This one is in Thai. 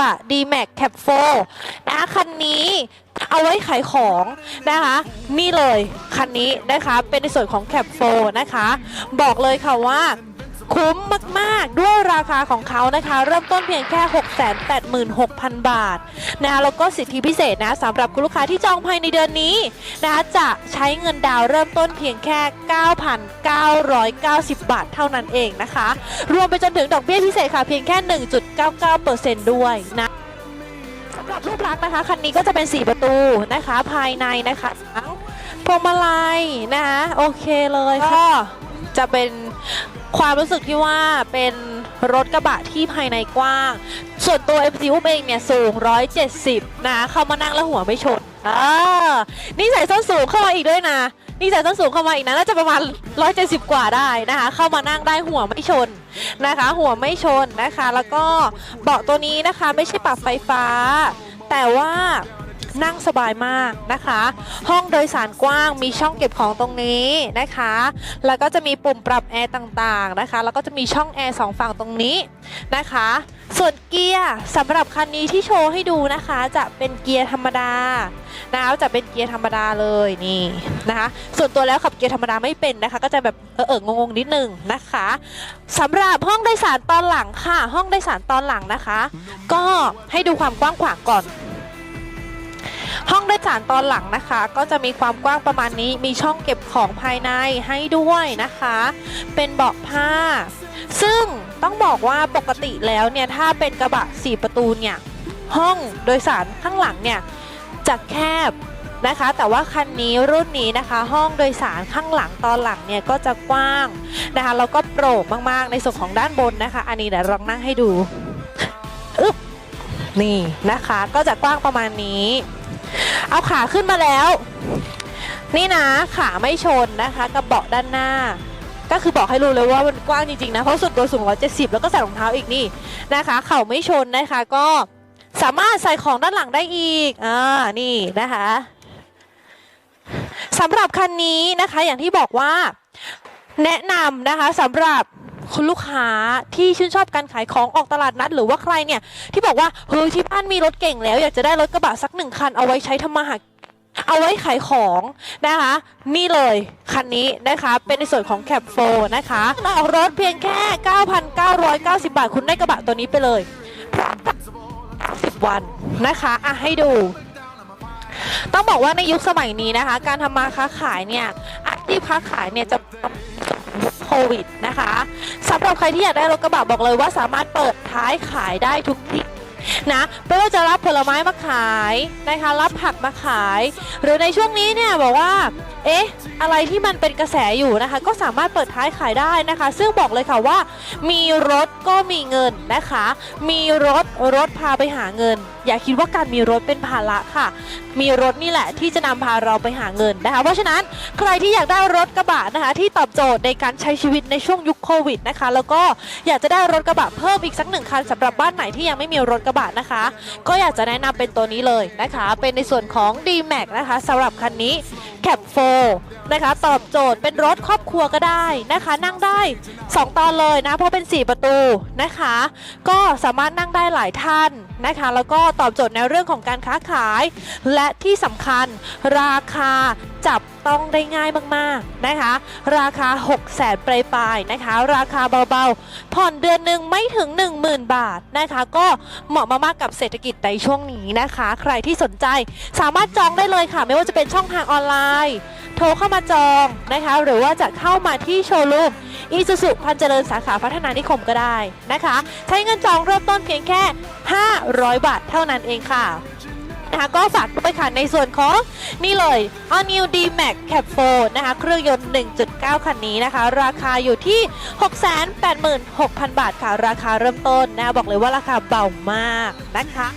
บะ D-Max Cap 4นะคะคันนี้เอาไว้ขายของนะคะ นี่เลยคันนี้นะคะเป็นในส่วนของ Cap 4นะคะ บอกเลยค่ะว่า คุ้มมากๆ ด้วยราคาของเขานะคะ เริ่มต้นเพียงแค่ 686,000 บาทนะคะแล้วก็สิทธิพิเศษนะสำหรับคุณลูกค้าที่จองภายในเดือนนี้นะคะจะใช้เงินดาวน์เริ่มต้นเพียงแค่ 9,990 บาทเท่านั้นเองนะคะ รวมไปจนถึงดอกเบี้ยพิเศษค่ะเพียงแค่ 1.99%ด้วยนะสำหรับรูปลักษณ์นะคะคันนี้ก็จะเป็น 4 ประตูนะคะภายในนะคะทั้งพวงมาลัยนะคะโอเคเลยก็จะเป็น ความรู้สึกที่ว่าเป็นรถกระบะที่ภายในกว้าง ส่วนตัว MC อุ้มเองเนี่ยสูง 170 นะ เข้ามานั่งแล้วหัวไม่ชนอ่านี่ใส่ส้นสูงเข้ามาอีกด้วยนะ นี่ใส่ส้นสูงเข้ามาอีกนะ น่าจะประมาณ 170 กว่าได้นะคะ เข้ามานั่งได้หัวไม่ชนนะคะ หัวไม่ชนนะคะ แล้วก็เบาะตัวนี้นะคะไม่ใช่ปรับไฟฟ้า แต่ว่า นั่งสบายมากนะคะ ห้องโดยสารกว้างมีช่องเก็บของตรงนี้นะคะ แล้วก็จะมีปุ่มปรับแอร์ต่างๆนะคะ แล้วก็จะมีช่องแอร์สองฝั่งตรงนี้นะคะ ส่วนเกียร์สำหรับคันนี้ที่โชว์ให้ดูนะคะ จะเป็นเกียร์ธรรมดานะคะจะเป็นเกียร์ธรรมดาเลยนี่นะคะ ส่วนตัวแล้วขับเกียร์ธรรมดาไม่เป็นนะคะ ก็จะแบบเออเอองงๆนิดนึงนะคะสำหรับห้องโดยสารตอนหลังค่ะ ห้องโดยสารตอนหลังนะคะ ก็ให้ดูความกว้างขวางก่อน ห้องโดยสารตอนหลังนะคะ ก็จะมีความกว้างประมาณนี้ มีช่องเก็บของภายในให้ด้วยนะคะ เป็นเบาะผ้า ซึ่งต้องบอกว่าปกติแล้วเนี่ยถ้าเป็นกระบะ 4 ประตูเนี่ยห้องโดยสารข้างหลังเนี่ยจะแคบนะคะ แต่ว่าคันนี้รุ่นนี้นะคะ ห้องโดยสารข้างหลังตอนหลังเนี่ยก็จะกว้างนะคะแล้วก็โปร่งมากๆในส่วนของด้านบนนะคะ อันนี้เดี๋ยวลองนั่งให้ดูอึ๊บนี่นะคะก็จะกว้างประมาณนี้ เอาขาขึ้นมาแล้ว นี่นะขาไม่ชนนะคะกับเบาะด้านหน้า ก็คือบอกให้รู้เลยว่ามันกว้างจริงๆนะเพราะส่วนตัวสูง 170 แล้วก็ใส่รองเท้าอีกนี่นะคะ เข่าไม่ชนนะคะก็สามารถใส่ของด้านหลังได้อีกอ่านี่นะคะสำหรับคันนี้นะคะอย่างที่บอกว่าแนะนำนะคะสำหรับ คุณลูกค้าที่ชื่นชอบการขายของออกตลาดนัด หรือว่าใครเนี่ยที่บอกว่าเฮ้ยที่บ้านมีรถเก่งแล้ว อยากจะได้รถกระบะสักหนึ่งคันเอาไว้ใช้ทำมาหาเอาไว้ขายของนะคะ นี่เลยคันนี้นะคะเป็นในส่วนของแคปโฟนะคะออกรถเพียงแค่ 9,990 บาท คุณได้กระบะตัวนี้ไปเลย 10 วันนะคะอะให้ดู ต้องบอกว่าในยุคสมัยนี้นะคะ การทำมาค้าขายเนี่ยอาชีพค้าขายเนี่ยจะ โควิดนะคะสำหรับใครที่อยากได้รถกระบะบอกเลยว่าสามารถเปิดท้ายขายได้ทุกที่ นะไม่ว่าจะรับผลไม้มาขายนะคะรับผักมาขาย หรือในช่วงนี้เนี่ยบอกว่า เอ๊ะ อะไรที่มันเป็นกระแสอยู่นะคะ ก็สามารถเปิดท้ายขายได้นะคะ ซึ่งบอกเลยค่ะว่า มีรถก็มีเงินนะคะ มีรถรถพาไปหาเงิน อย่าคิดว่าการมีรถเป็นภาระค่ะ มีรถนี่แหละที่จะนำพาเราไปหาเงินนะคะ เพราะฉะนั้นใครที่อยากได้รถกระบะนะคะ ที่ตอบโจทย์ในการใช้ชีวิตในช่วงยุคโควิดนะคะ แล้วก็อยากจะได้รถกระบะเพิ่มอีกสักหนึ่งคันสำหรับบ้านไหนที่ยังไม่มีรถกระบะนะคะ ก็อยากจะแนะนำเป็นตัวนี้เลยนะคะ เป็นในส่วนของ D-Max นะคะสำหรับคันนี้ Cap 4นะคะ ตอบโจทย์เป็นรถครอบครัวก็ได้นะคะ นั่งได้ 2 ตอนเลยนะ เพราะเป็น 4 ประตูนะคะ ก็สามารถนั่งได้หลายท่านนะคะ แล้วก็ตอบโจทย์ในเรื่องของการค้าขาย และที่สำคัญราคาจับ ต้องได้ง่ายมากๆนะคะ ราคา 6 0แสนปลายๆนะคะ ราคาเบาๆ ผ่อนเดือนหนึ่งไม่ถึง 10,000 บาทนะคะ ก็เหมาะมากๆกับเศรษฐกิจในช่วงนี้นะคะ ใครที่สนใจสามารถจองได้เลยค่ะ ไม่ว่าจะเป็นช่องทางออนไลน์ โทรเข้ามาจองนะคะ หรือว่าจะเข้ามาที่โชว์รูมอีซูซุพันเจริญสาขาพัฒนานิคมก็ได้นะคะ ใช้เงินจองเริ่มต้นเพียงแค่ 500 บาทเท่านั้นเองค่ะ นะคะก็ฝากด้วยค่ะในส่วนของนี่เลย All New D Max Cap 4นะคะเครื่องยนต์ 1.9 คันนี้นะคะ ราคาอยู่ที่ 686,000 บาทค่ะ ราคาเริ่มต้นนะะบอกเลยว่าราคาเบามากนะคะ